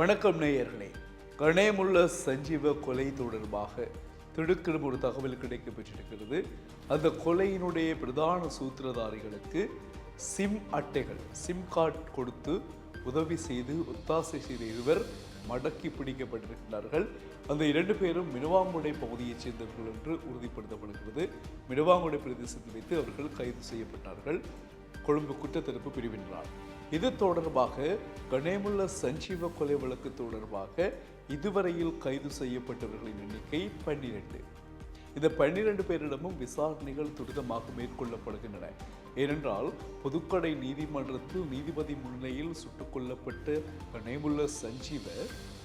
வணக்கம் நேயர்களே. கணேமுள்ள சஞ்சீவ கொலை தொடர்பாக திடுக்கிடும் ஒரு தகவல் கிடைக்கப்பெற்றிருக்கிறது அந்த கொலையினுடைய பிரதான சூத்திரதாரிகளுக்கு சிம் அட்டைகள் சிம் கார்டு கொடுத்து உதவி செய்து ஒத்தாசை செய்த இருவர் மடக்கி பிடிக்கப்பட்டிருக்கிறார்கள். அந்த இரண்டு பேரும் மினுவாங்குடை பகுதியைச் சேர்ந்தவர்கள் என்று உறுதிப்படுத்தப்படுகிறது. மினுவாங்குடை பிரதேசத்தில் வைத்து அவர்கள் கைது செய்யப்பட்டார்கள். கொழும்பு குற்றத்தடுப்பு பிரிவின்றார் இது தொடர்பாக கணேமுள்ள சஞ்சீவ கொலை வழக்கு தொடர்பாக இதுவரையில் கைது செய்யப்பட்டவர்களின் எண்ணிக்கை பன்னிரண்டு. இந்த பன்னிரண்டு பேரிடமும் விசாரணைகள் துரிதமாக மேற்கொள்ளப்படுகின்றன. ஏனென்றால் புதுக்கடை நீதிமன்றத்தில் நீதிபதி முன்னிலையில் சுட்டுக் கொல்லப்பட்ட நேமுள்ள சஞ்சீவ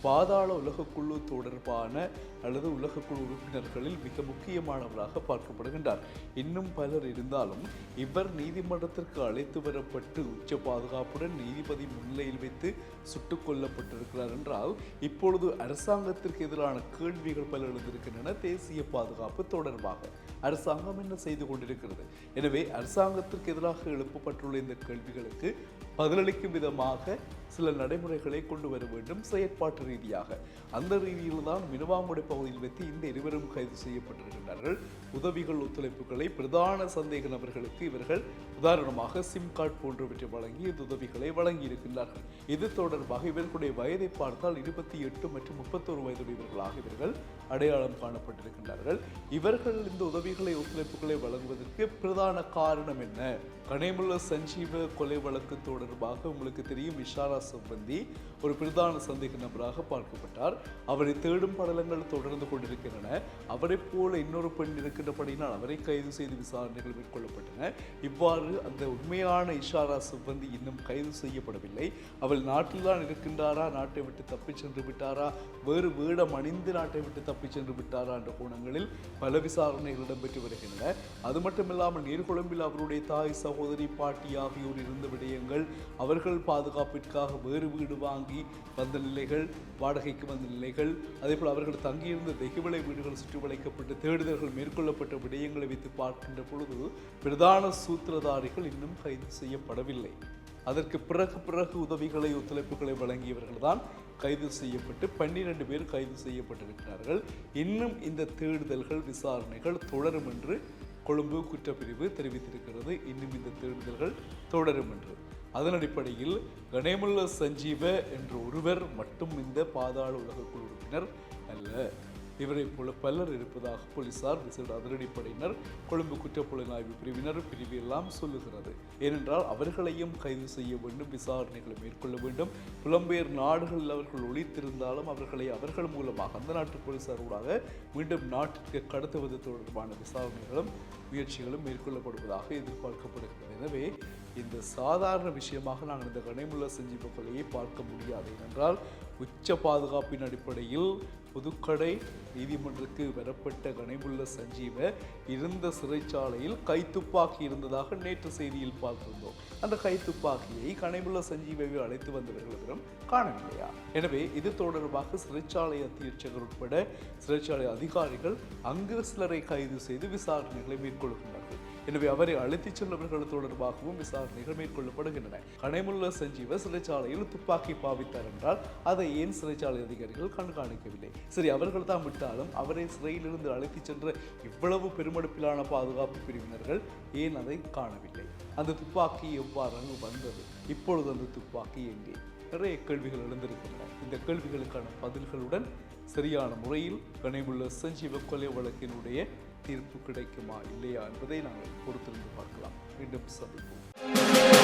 பாதாள உலகக்குழு தொடர்பான அல்லது உலகக்குழு உறுப்பினர்களில் மிக முக்கியமானவராக பார்க்கப்படுகின்றார். இன்னும் பலர் இருந்தாலும் இவர் நீதிமன்றத்திற்கு அழைத்து வரப்பட்டு உச்ச பாதுகாப்புடன் நீதிபதி முன்னிலையில் வைத்து சுட்டுக் கொல்லப்பட்டிருக்கிறார் என்றால் இப்பொழுது அரசாங்கத்திற்கு எதிரான கேள்விகள் பல எழுந்திருக்கின்றன. தேசிய பாதுகாப்பு தொடர்பாக அரசாங்கம் என்ன செய்து கொண்டிருக்கிறது? எனவே அரசாங்கத்திற்கு எதிராக எழுப்பப்பட்டுள்ள இந்த கேள்விகளுக்கு பதிலளிக்கும் விதமாக சில நடைமுறைகளை கொண்டு வர வேண்டும் செயற்பாட்டு ரீதியாக. அந்த ரீதியில் தான் மினுவாங்குடை பகுதியில் வைத்து இந்த இருவரும் கைது செய்யப்பட்டிருக்கின்றார்கள் உதவிகள் ஒத்துழைப்புகளை பிரதான சந்தேக நபர்களுக்கு இவர்கள் உதாரணமாக சிம் கார்டு போன்றவற்றை வழங்கி இந்த உதவிகளை வழங்கி இருக்கின்றார்கள் இது தொடர்பாக இவர்களுடைய வயதை பார்த்தால் இருபத்தி எட்டு மற்றும் முப்பத்தோரு வயதுடையவர்களாக இவர்கள் அடையாளம் காணப்பட்டிருக்கின்றார்கள். இவர்கள் இந்த உதவிகளை ஒத்துழைப்புகளை வழங்குவதற்கு பிரதான காரணம் என்ன? கனேமுள்ள சஞ்சீவ கொலை வழக்கு தொடர்பாக உங்களுக்கு தெரியும் இஷாரா சம்பந்தி ஒரு பிரதான சந்தேக நபராக பார்க்கப்பட்டார். அவரை தேடும் படலங்கள் தொடர்ந்து கொண்டிருக்கின்றன. அவரை போல இன்னொரு பெண் இருக்கின்றபடியினால் அவரை கைது செய்து விசாரணைகள் மேற்கொள்ளப்பட்டன. இவ்வாறு அந்த உண்மையான இஷாரா சிப்பந்தி இன்னும் கைது செய்யப்படவில்லை. அவள் நாட்டில்தான் இருக்கின்றாரா? நாட்டை விட்டு தப்பிச் சென்று விட்டாரா? வேறு வேடம் அணிந்து நாட்டை விட்டு தப்பிச் சென்று விட்டாரா என்ற கோணங்களில் பல விசாரணைகள் இடம்பெற்று வருகின்றன. அது மட்டுமில்லாமல் நீர்கொழும்பில் அவருடைய தாய் சகோதரி பாட்டி ஆகியோர் இருந்த விடயங்கள் அவர்கள் பாதுகாப்பிற்காக வேறு வீடு வாங்கி வந்த நிலைகள் வாடகைக்கு வந்த நிலைகள் அதேபோல் அவர்கள் தங்கியிருந்த தெகுவிலை வீடுகள் சுற்றி வளைக்கப்பட்டு தேடுதல்கள் மேற்கொள்ளப்பட்ட விடயங்களை வைத்து பார்க்கின்ற பொழுது பிரதான சூத்திரதாரிகள் இன்னும் கைது செய்யப்படவில்லை. அதற்கு பிறகு பிறகு உதவிகளை ஒத்துழைப்புகளை வழங்கியவர்கள் தான் கைது செய்யப்பட்டு பன்னிரண்டு பேர் கைது செய்யப்பட்டிருக்கிறார்கள். இன்னும் இந்த தேடுதல்கள் விசாரணைகள் தொடரும் என்று கொழும்பு குற்றப்பிரிவு தெரிவித்திருக்கிறது. இன்னும் இந்த தேடுதல்கள் தொடரும் என்று. அதன் அடிப்படையில் கணேமுள்ள சஞ்சீவ என்ற ஒருவர் மட்டும் இந்த பாதாள உலகக்குழு உறுப்பினர் அல்ல. இவரைப் போல பலர் இருப்பதாக போலீசார் விசேட அதிரடிப்படையினர் கொழும்பு குற்றப்புலனாய்வு பிரிவினர் பிரிவு எல்லாம் சொல்லுகிறது. ஏனென்றால் அவர்களையும் கைது செய்ய வேண்டும் விசாரணைகளை மேற்கொள்ள வேண்டும். புலம்பெயர் நாடுகளில் அவர்கள் ஒழித்திருந்தாலும் அவர்களை அவர்கள் மூலமாக அந்த நாட்டு போலீசார் ஊடாக மீண்டும் நாட்டிற்கு கடத்துவது தொடர்பான விசாரணைகளும் முயற்சிகளும் மேற்கொள்ளப்படுவதாக எதிர்பார்க்கப்படுகிறது. எனவே இந்த சாதாரண விஷயமாக நாங்கள் இந்த கனைமுள்ள சஞ்சீவ கொலையை பார்க்க முடியாது. ஏனென்றால் உச்ச பாதுகாப்பின் அடிப்படையில் புதுக்கடை நீதிமன்றத்துக்கு வரப்பட்ட கனைமுள்ள சஞ்சீவ இருந்த சிறைச்சாலையில் கைத்துப்பாக்கி இருந்ததாக நேற்று செய்தியில் பார்த்திருந்தோம். அந்த கைத்துப்பாக்கியை கனைமுள்ள சஞ்சீவை அழைத்து வந்தவர்களிடம் காணவில்லையா? எனவே இது தொடர்பாக சிறைச்சாலை அத்தியட்சகர் உட்பட சிறைச்சாலை அதிகாரிகள் அங்கு சிலரை கைது செய்து விசாரணைகளை மேற்கொள்கின்றார்கள் எனவே அவரை அழைத்துச் சென்றவர்கள் தொடர்பாகவும் விசாரணைகள் மேற்கொள்ளப்படுகின்றன. கனைமுல்ல சஞ்சீவ சிறைச்சாலையில் துப்பாக்கி பாவித்தார் என்றால் அதை ஏன் சிறைச்சாலை அதிகாரிகள் கண்காணிக்கவில்லை? சரி அவர்கள் தான் விட்டாலும் அவரை சிறையிலிருந்து அழைத்துச் சென்ற இவ்வளவு பெருமடுப்பிலான பாதுகாப்பு பிரிவினர்கள் ஏன் அதை காணவில்லை? அந்த துப்பாக்கி எவ்வாறு அங்கு வந்தது? இப்பொழுது அந்த துப்பாக்கி எங்கே? நிறைய கேள்விகள் எழுந்திருக்கின்றன. இந்த கேள்விகளுக்கான பதில்களுடன் சரியான முறையில் கனைமுள்ள சஞ்சீவ கொலை வழக்கினுடைய தீர்ப்பு கிடைக்குமா இல்லையா என்பதை நாங்கள் பொறுத்திருந்து பார்க்கலாம். மீண்டும் சந்திப்போம்.